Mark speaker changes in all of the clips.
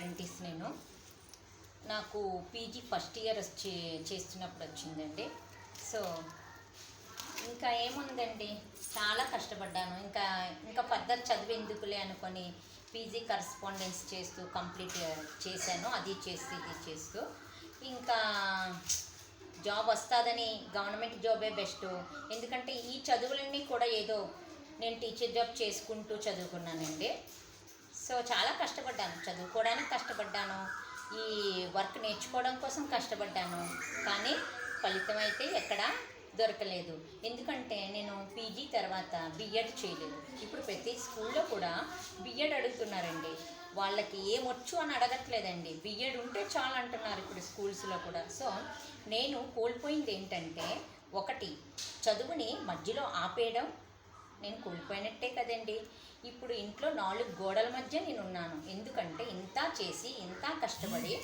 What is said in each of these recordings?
Speaker 1: Apprentice నేను. నాకు PG first year వచ్చి చేస్తున్నప్పుడు వచ్చిందండి. సో ఇంకా ఏముందండి? చాలా కష్టపడ్డాను. ఇంకా ఇంకా ఫర్దర్ చదివి ఎందుకులే అనుకొని పీజీ కరస్పాండెన్స్ చేస్తూ కంప్లీట్ చేశాను. అది చేస్తూ ఇది చేస్తూ. ఇంకా జాబ్ వస్తుందని గవర్నమెంట్ జాబే బెస్ట్. ఎందుకంటే ఈ చదువులన్నీ కూడా ఏదో నేను టీచర్ జాబ్ చేసుకుంటూ చదువుకున్నానండి. సో చాలా కష్టపడ్డాను. చదువుకోవడానికి కష్టపడ్డాను. ఈ వర్క్ నేర్చుకోవడం కోసం కష్టపడ్డాను. కానీ ఫలితం అయితే ఎక్కడ దొరకలేదు. ఎందుకంటే నేను పీజీ తర్వాత బిఎడ్ చేయలేదు. ఇప్పుడు ప్రతి స్కూల్లో కూడా బిఎడ్ అడుగుతున్నారండి. వాళ్ళకి ఏమొచ్చు అని అడగట్లేదండి. బిఎడ్ ఉంటే చాలు అంటున్నారు ఇప్పుడు స్కూల్స్లో కూడా. సో నేను కోల్పోయింది ఏంటంటే ఒకటి చదువుని మధ్యలో ఆపేయడం నేను కోల్పోయినట్టే కదండి. ఇప్పుడు ఇంట్లో నాలుగు గోడల మధ్య నేను ఉన్నాను ఎందుకంటే ఇంత చేసి ఇంత కష్టపడి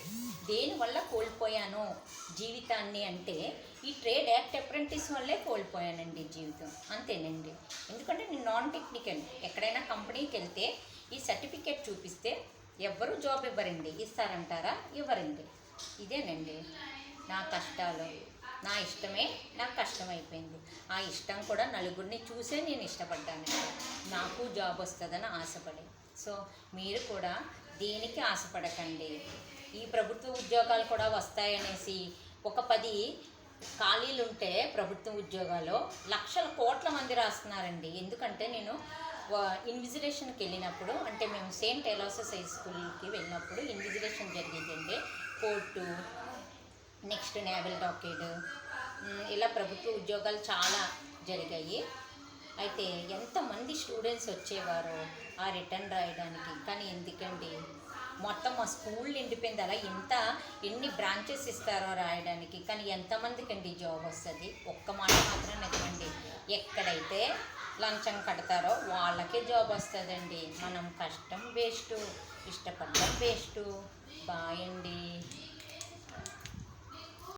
Speaker 1: దేనివల్ల కోల్పోయాను? జీవితాన్ని అంటే ఈ ట్రేడ్ యాక్ట్ అప్రెంటిస్ వల్లే కోల్పోయానండి జీవితం. అంతేనండి. ఎందుకంటే నేను నాన్ టెక్నికల్. ఎక్కడైనా కంపెనీకి వెళ్తే ఈ సర్టిఫికేట్ చూపిస్తే ఎవ్వరూ జాబ్ ఇవ్వరండి. ఇస్తారంటారా? ఇవ్వరండి. ఇదేనండి. నా కష్టాలు. నా ఇష్టమే నాకు కష్టమైపోయింది. ఆ ఇష్టం కూడా నలుగురిని చూసే నేను ఇష్టపడ్డాను. నాకు జాబ్ వస్తుందని ఆశపడి. సో మీరు కూడా దేనికి ఆశపడకండి? ఈ ప్రభుత్వ ఉద్యోగాలు కూడా వస్తాయనేసి ఒక పది ఖాళీలు ఉంటే ప్రభుత్వ ఉద్యోగాలు లక్షల కోట్ల మంది రాస్తున్నారండి. ఎందుకంటే నేను ఇన్విజిలేషన్కి వెళ్ళినప్పుడు అంటే మేము సెయింట్ ఎలాసస్ హై స్కూల్కి వెళ్ళినప్పుడు ఇన్విజిలేషన్ జరిగిందండి. కోర్టు నెక్స్ట్ నేవల్ డాకెట్ ఇలా ప్రభుత్వ ఉద్యోగాలు చాలా జరిగాయి. అయితే ఎంతమంది స్టూడెంట్స్ వచ్చేవారు ఆ రిటర్న్ రాయడానికి? కానీ ఎందుకండి? మొత్తం మా స్కూల్ నిండిపోయింది అలా ఇంత ఎన్ని బ్రాంచెస్ ఇస్తారో రాయడానికి? కానీ ఎంతమందికి అండి జాబ్ వస్తుంది? ఒక్క మాట మాత్రం నిజమండి ఎక్కడైతే లంచం కడతారో వాళ్ళకే జాబ్ వస్తుందండి. మనం కష్టం వేస్ట్ ఇష్టపడడం వేస్ట్. బాయ్ అండి.